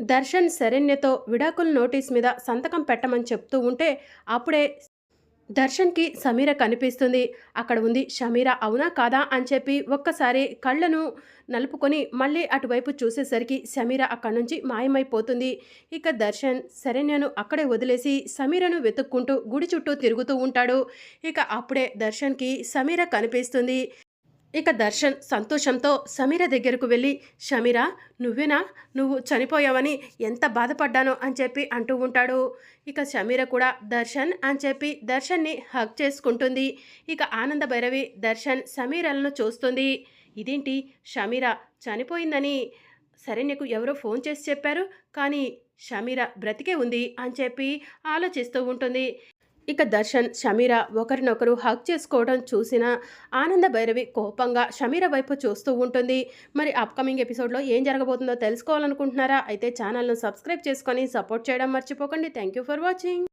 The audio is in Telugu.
దర్శన్ శరణ్యతో విడాకుల నోటీస్ మీద సంతకం పెట్టమని చెప్తూ ఉంటే అప్పుడే దర్శన్కి సమీర కనిపిస్తుంది. అక్కడ ఉంది షమీర అవునా కాదా? అని చెప్పి ఒక్కసారి కళ్ళను నలుపుకొని మళ్ళీ అటువైపు చూసేసరికి సమీర అక్కడి నుంచి మాయమైపోతుంది. ఇక దర్శన్ శరణ్యను అక్కడే వదిలేసి సమీరను వెతుక్కుంటూ గుడి చుట్టూ తిరుగుతూ ఉంటాడు. ఇక అప్పుడే దర్శన్కి సమీర కనిపిస్తుంది. ఇక దర్శన్ సంతోషంతో సమీర దగ్గరకు వెళ్ళి షమీరా నువ్వేనా? నువ్వు చనిపోయావని ఎంత బాధపడ్డానో అని చెప్పి అంటూ ఉంటాడు. ఇక సమీర కూడా దర్శన్ అని చెప్పి దర్శన్ని హక్ చేసుకుంటుంది. ఇక ఆనంద భైరవి దర్శన్ సమీరలను చూస్తుంది. ఇదేంటి? షమీర చనిపోయిందని సరే నీకు ఎవరో ఫోన్ చేసి చెప్పారు కానీ షమీర బ్రతికే ఉంది అని చెప్పి ఆలోచిస్తూ ఉంటుంది. ఇక దర్శన్ షమీర ఒకరినొకరు హక్ చేసుకోవడం చూసిన ఆనంద భైరవి కోపంగా షమీర వైపు చూస్తూ ఉంటుంది. మరి అప్కమింగ్ ఎపిసోడ్లో ఏం జరగబోతుందో తెలుసుకోవాలనుకుంటున్నారా? అయితే ఛానల్ను సబ్స్క్రైబ్ చేసుకొని సపోర్ట్ చేయడం మర్చిపోకండి. Thank you for watching